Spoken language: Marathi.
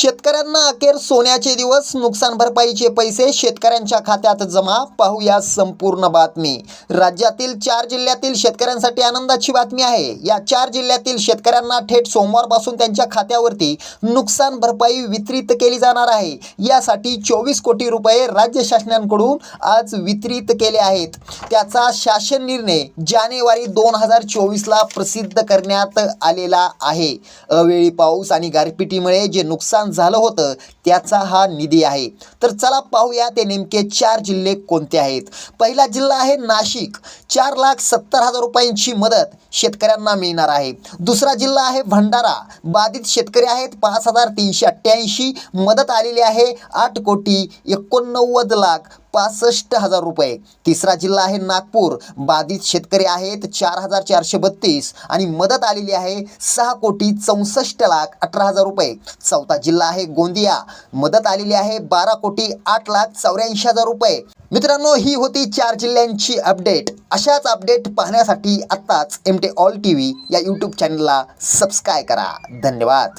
शेतकऱ्यांना अखेर सोन्याचे दिवस नुकसान भरपाईचे पैसे शेतकऱ्यांच्या खात्यात जमा. पाहूया संपूर्ण बातमी. राज्यातील चार जिल्ह्यातील शेतकऱ्यांसाठी आनंदाची बातमी आहे. या चार जिल्ह्यातील शेतकऱ्यांना थेट सोमवारपासून त्यांच्या खात्यावरती नुकसान भरपाई वितरित केली जाणार आहे. यासाठी चोवीस कोटी रुपये राज्य शासनांकडून आज वितरित केले आहेत. त्याचा शासन निर्णय जानेवारी दोन हजार चोवीसला प्रसिद्ध करण्यात आलेला आहे. अवेळी पाऊस आणि गारपिटीमुळे जे नुकसान झालं होतं त्याचा हा निधी आहे. तर चला पाहूया ते नेमके चार जिल्हे कोणते आहेत. पहिला जिल्हा आहे नाशिक. चार लाख सत्तर हजार रुपयांची मदत शेतकऱ्यांना मिळणार आहे. दुसरा जिल्हा आहे भंडारा. बाधित शेतकरी आहेत पाच हजार तीनशे अठ्ठ्याऐंशी मदत आलेली आहे आठ कोटी एकोणनव्वद लाख पासष्ट हजार रुपये. तिसरा जिल्हा आहे नागपूर. बाधित शेतकरी आहेत चार हजार चारशे बत्तीस आणि मदत आलेली आहे सहा कोटी चौसष्ट लाख अठरा हजार रुपये. चौथा जिल्हा आहे गोंदिया. मदत आलेली आहे बारा कोटी आठ लाख चौऱ्याऐंशी हजार रुपये. मित्रांनो ही होती चार जिल्ह्यांची अपडेट. अशाच अपडेट पाहण्यासाठी आत्ताच एम टे ऑल टी व्ही या यूट्यूब चॅनलला सबस्क्राईब करा. धन्यवाद.